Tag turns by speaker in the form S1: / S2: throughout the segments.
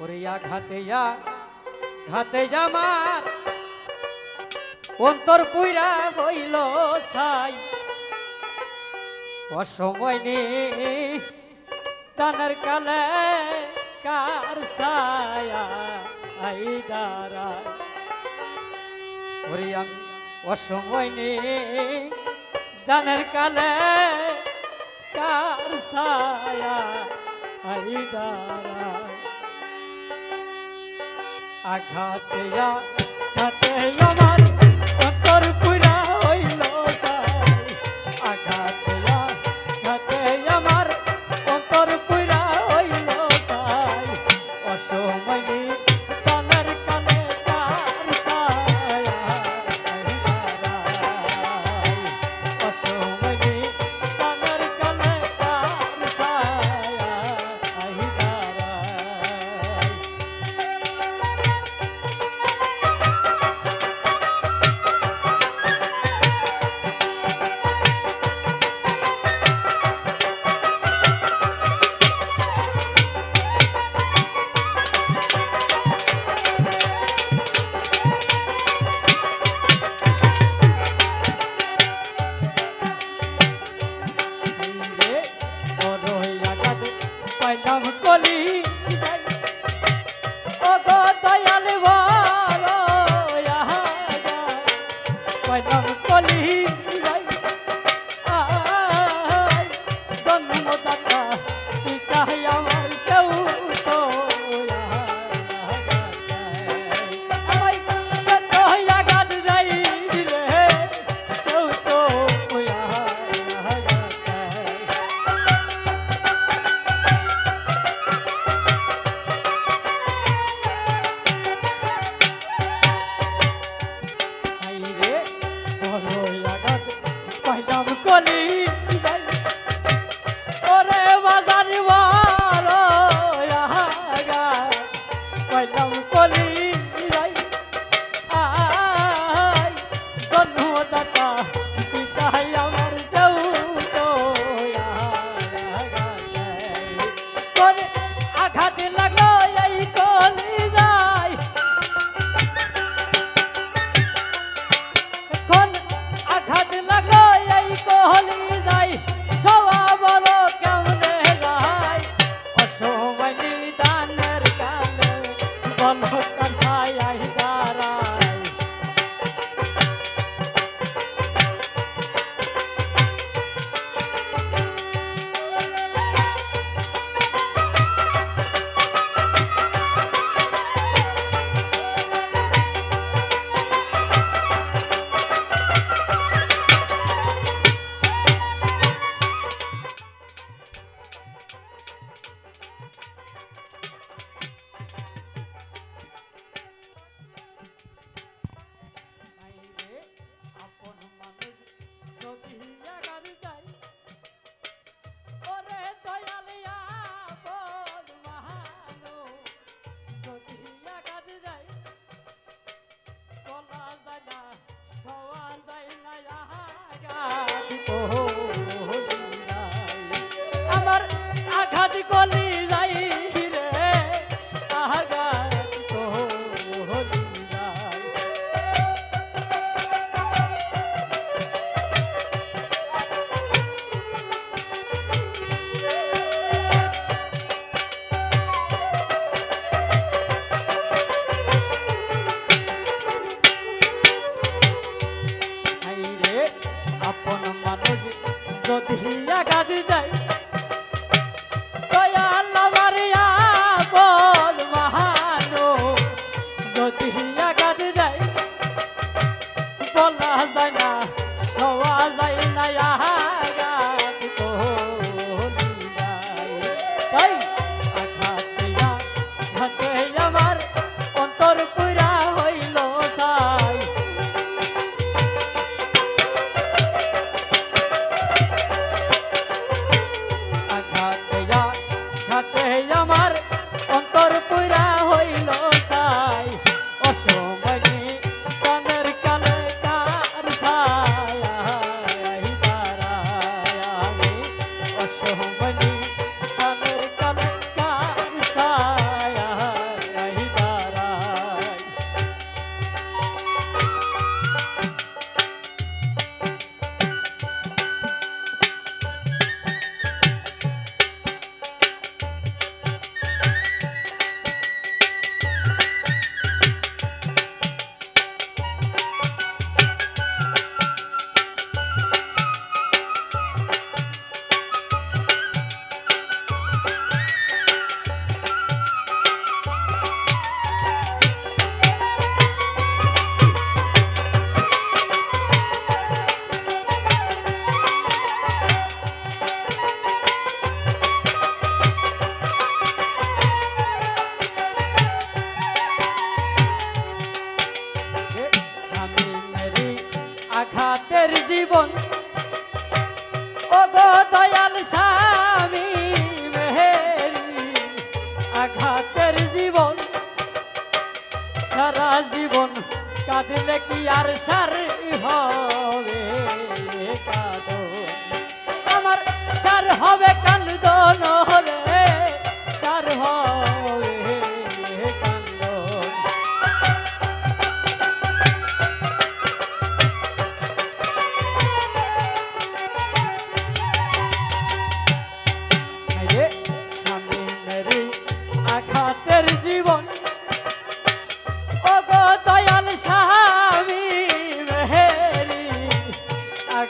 S1: ওরিয়া ঘাতেয়া ঘাতে আমার অন্তর পুইরা হইল সাই অসময় নে তানার কালে কার সায়া আই দাঁড়ায় ওরে অসময় নে দানের কালে কার সায়া আই আঘাতে আঘাতে আমার অন্তর পুর নাম আমার আঘাত কলে সারা জীবন কাঁদলে কি আর সারি হবে কাঁদন? আমার সার হবে কান্দন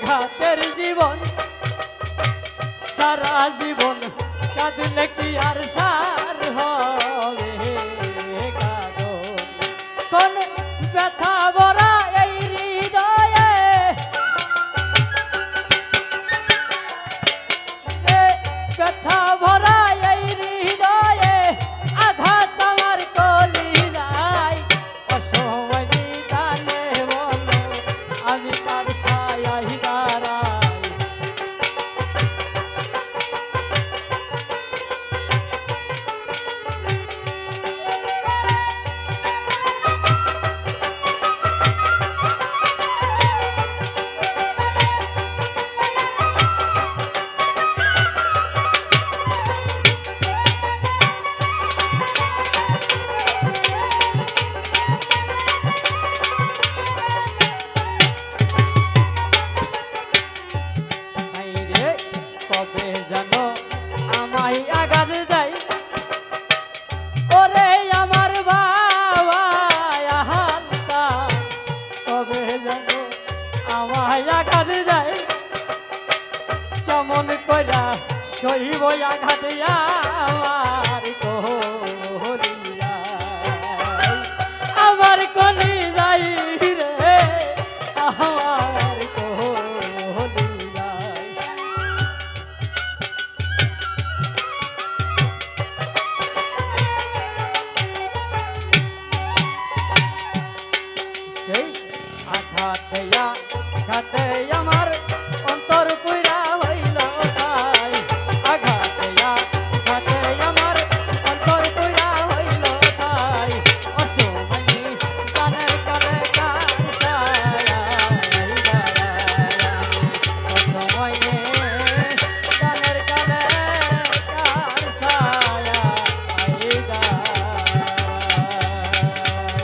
S1: ঘাতের জীবন সারা জীবন কাঁদলে কি আর সার হয়? I got it.